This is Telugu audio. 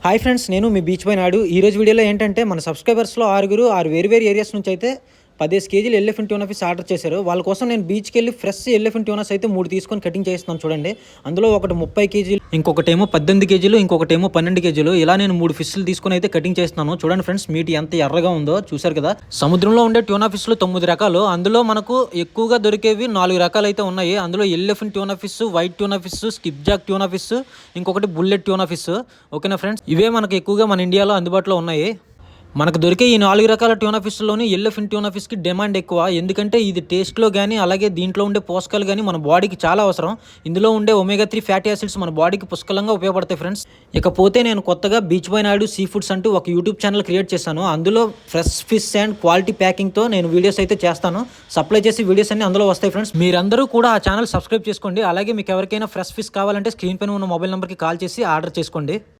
హాయ్ ఫ్రెండ్స్ నేను మీ బీచ్ పై నాడు వీడియోలో ఏంటంటే మన సబ్స్క్రైబర్స్లో ఆరుగురు ఆరు వేరు వేరు ఏరియాస్ నుంచి అయితే పదిహేను కేజీలు ఎల్లెఫెంట్ ట్యూనా ఫిష్ ఆర్డర్ చేశారు. వాళ్ళ కోసం నేను బీచ్కి వెళ్ళి ఫ్రెష్ ఎల్లెఫెంట్ ట్యూనాస్ అయితే మూడు తీసుకొని కటింగ్ చేస్తున్నాను చూడండి. అందులో ఒకటి ముప్పై కేజీలు ఇంకొకటేమో పద్దెనిమిది కేజీలు ఇంకొకటేమో పన్నెండు కేజీలు. ఇలా నేను మూడు ఫిష్లు తీసుకొని అయితే కటింగ్ చేస్తున్నాను. చూడండి ఫ్రెండ్స్ మీటి ఎంత ఎర్రగా ఉందో చూసారు కదా. సముద్రంలో ఉండే ట్యూనా ఫిష్లు తొమ్మిది రకాలు. అందులో మనకు ఎక్కువగా దొరికేవి నాలుగు రకాలు అయితే ఉన్నాయి. అందులో elephant tuna fish white tuna fish skipjack tuna fish ఇంకొకటి బుల్లెట్ ట్యూనా ఫిష్ ఓకేనా ఫ్రెండ్స్? ఇవే మనకు ఎక్కువగా మన ఇండియాలో అందుబాటులో ఉన్నాయి. మనకు దొరికే ఈ నాలుగు రకాల ట్యూనా ఎల్లో ఫిన్ ట్యూనా ఫిష్కి డిమాండ్ ఎక్కువ. ఎందుకంటే ఇది టేస్ట్లో కానీ అలాగే దీంట్లో ఉండే పోషకాలు కానీ మన బాడీకి చాలా అవసరం. ఇందులో ఉండే ఒమేగా త్రీ ఫ్యాటీ యాసిడ్స్ మన బాడీకి పుష్కలంగా ఉపయోగపడతాయి ఫ్రెండ్స్ ఇకపోతే నేను కొత్తగా beach by Naidu sea foods అంటూ ఒక యూట్యూబ్ ఛానల్ క్రియేట్ చేశాను. అందులో ఫ్రెష్ ఫిష్ అండ్ క్వాలిటీ ప్యాకింగ్తో నేను వీడియోస్ అయితే చేస్తాను. సప్లై చేసి వీడియోస్ అన్ని అందులో వస్తాయి ఫ్రెండ్స్ మీరందరూ కూడా ఆ ఛానల్ సబ్స్క్రైబ్ చేసుకోండి. అలాగే మీకు ఎవరికైనా ఫ్రెష్ ఫిష్ కావాలంటే స్క్రీన్ పైన ఉన్న మొబైల్ నెంబర్కి కాల్ చేసి ఆర్డర్ చేసుకోండి.